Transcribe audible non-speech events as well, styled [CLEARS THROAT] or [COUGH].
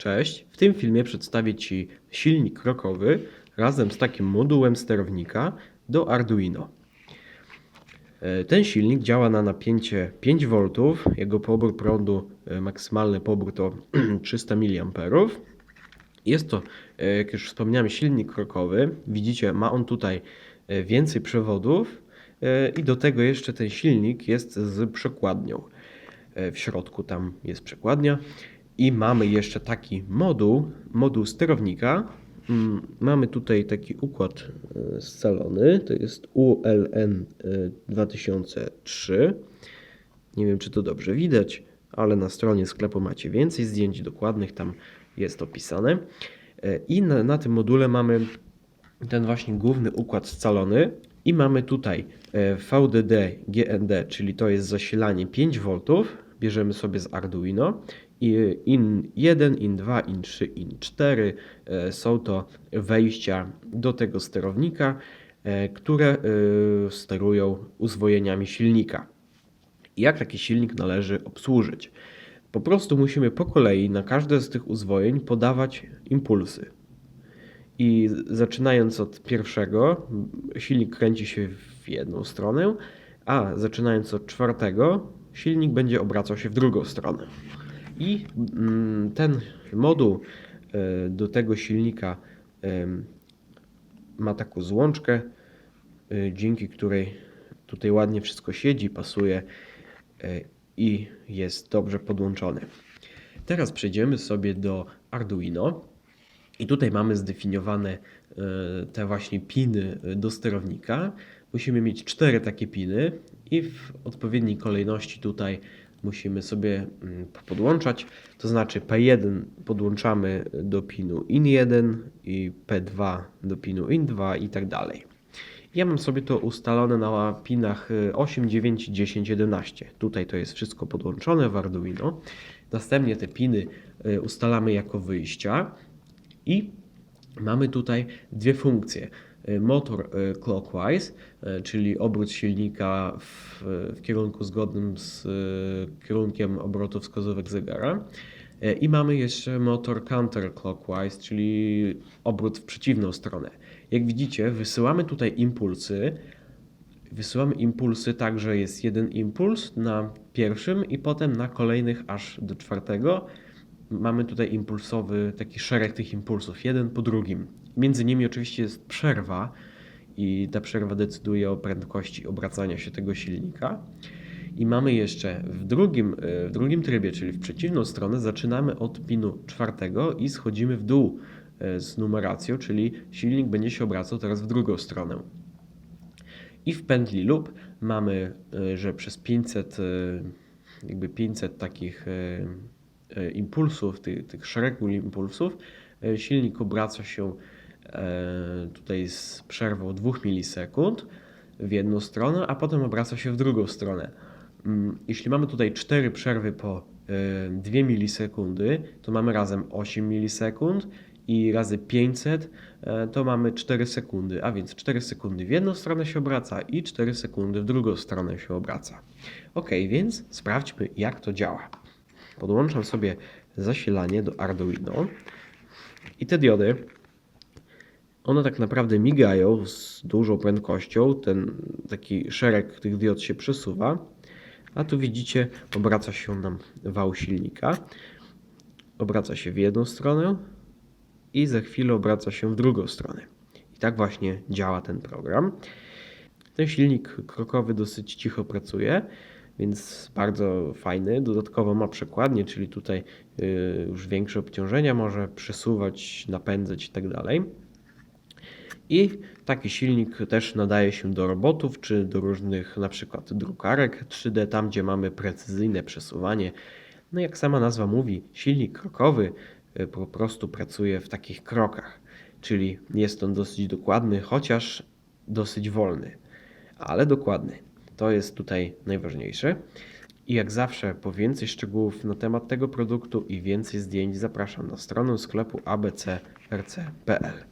Cześć, w tym filmie przedstawię Ci silnik krokowy razem z takim modułem sterownika do Arduino. E, Ten silnik działa na napięcie 5V, jego pobór prądu, e, maksymalny pobór to [CLEARS THROAT] 300 mA. Jest to, e, jak już wspomniałem, silnik krokowy. Widzicie, ma on tutaj więcej przewodów i do tego jeszcze ten silnik jest z przekładnią. E, W środku tam jest przekładnia i mamy jeszcze taki moduł, moduł sterownika. Mm, Mamy tutaj taki układ e, scalony, to jest ULN e, 2003. Nie wiem, czy to dobrze widać, ale na stronie sklepu macie więcej zdjęć dokładnych, tam jest opisane. E, I na, na tym module mamy ten właśnie główny układ scalony i mamy tutaj e, VDD GND, czyli to jest zasilanie 5V, bierzemy sobie z Arduino i IN 1, IN 2, IN 3, IN 4 e, są to wejścia do tego sterownika, e, które e, sterują uzwojeniami silnika. Jak taki silnik należy obsłużyć? Po prostu musimy po kolei na każde z tych uzwojeń podawać impulsy. I zaczynając od pierwszego, silnik kręci się w jedną stronę, a zaczynając od czwartego, silnik będzie obracał się w drugą stronę. I mm, ten moduł e, do tego silnika ma taką złączkę, e, dzięki której tutaj ładnie wszystko siedzi, pasuje e, i jest dobrze podłączony. Teraz przejdziemy sobie do Arduino. I tutaj mamy zdefiniowane e, te właśnie piny e, do sterownika. Musimy mieć cztery takie piny i w odpowiedniej kolejności tutaj musimy sobie mm, podłączać. To znaczy P1 podłączamy do pinu IN1 i P2 do pinu IN2 i tak dalej. Ja mam sobie to ustalone na pinach y, 8, 9, 10, 11. Tutaj to jest wszystko podłączone w Arduino. Następnie te piny y, ustalamy jako wyjścia i mamy tutaj dwie funkcje. Y, Motor y, clockwise, y, czyli obrót silnika w, w kierunku zgodnym z kierunkiem obrotu wskazówek zegara. I mamy jeszcze motor counterclockwise, czyli obrót w przeciwną stronę. Jak widzicie, wysyłamy tutaj impulsy. Wysyłamy impulsy tak, że jest jeden impuls na pierwszym i potem na kolejnych aż do czwartego. Mamy tutaj impulsowy taki szereg tych impulsów, jeden po drugim. Między nimi oczywiście jest przerwa i ta przerwa decyduje o prędkości obracania się tego silnika. I mamy jeszcze w drugim, e, w drugim trybie, czyli w przeciwną stronę, zaczynamy od pinu czwartego i schodzimy w dół e, z numeracją, czyli silnik będzie się obracał teraz w drugą stronę. I w pętli lub mamy, e, że przez 500, e, jakby 500 takich impulsów, tych, tych szeregu impulsów, e, silnik obraca się e, tutaj z przerwą 2 milisekund w jedną stronę, a potem obraca się w drugą stronę. Mm, Jeśli mamy tutaj 4 przerwy po e, 2 milisekundy, to mamy razem 8 milisekund i razy 500 e, to mamy 4 sekundy, a więc 4 sekundy w jedną stronę się obraca i 4 sekundy w drugą stronę się obraca. Ok, więc sprawdźmy jak to działa. Podłączam sobie zasilanie do Arduino i te diody one tak naprawdę migają z dużą prędkością. Ten taki szereg tych diod się przesuwa. A tu widzicie, obraca się nam wał silnika. Obraca się w jedną stronę i za chwilę obraca się w drugą stronę. I tak właśnie działa ten program. Ten silnik krokowy dosyć cicho pracuje, więc bardzo fajny. Dodatkowo ma przekładnię, czyli tutaj y, już większe obciążenia może przesuwać, napędzać itd. I taki silnik też nadaje się do robotów, czy do różnych na przykład drukarek 3D, tam gdzie mamy precyzyjne przesuwanie. No jak sama nazwa mówi, silnik krokowy y, po prostu pracuje w takich krokach, czyli jest on dosyć dokładny, chociaż dosyć wolny, ale dokładny. To jest tutaj najważniejsze. I jak zawsze, po więcej szczegółów na temat tego produktu i więcej zdjęć zapraszam na stronę sklepu abcrc.pl.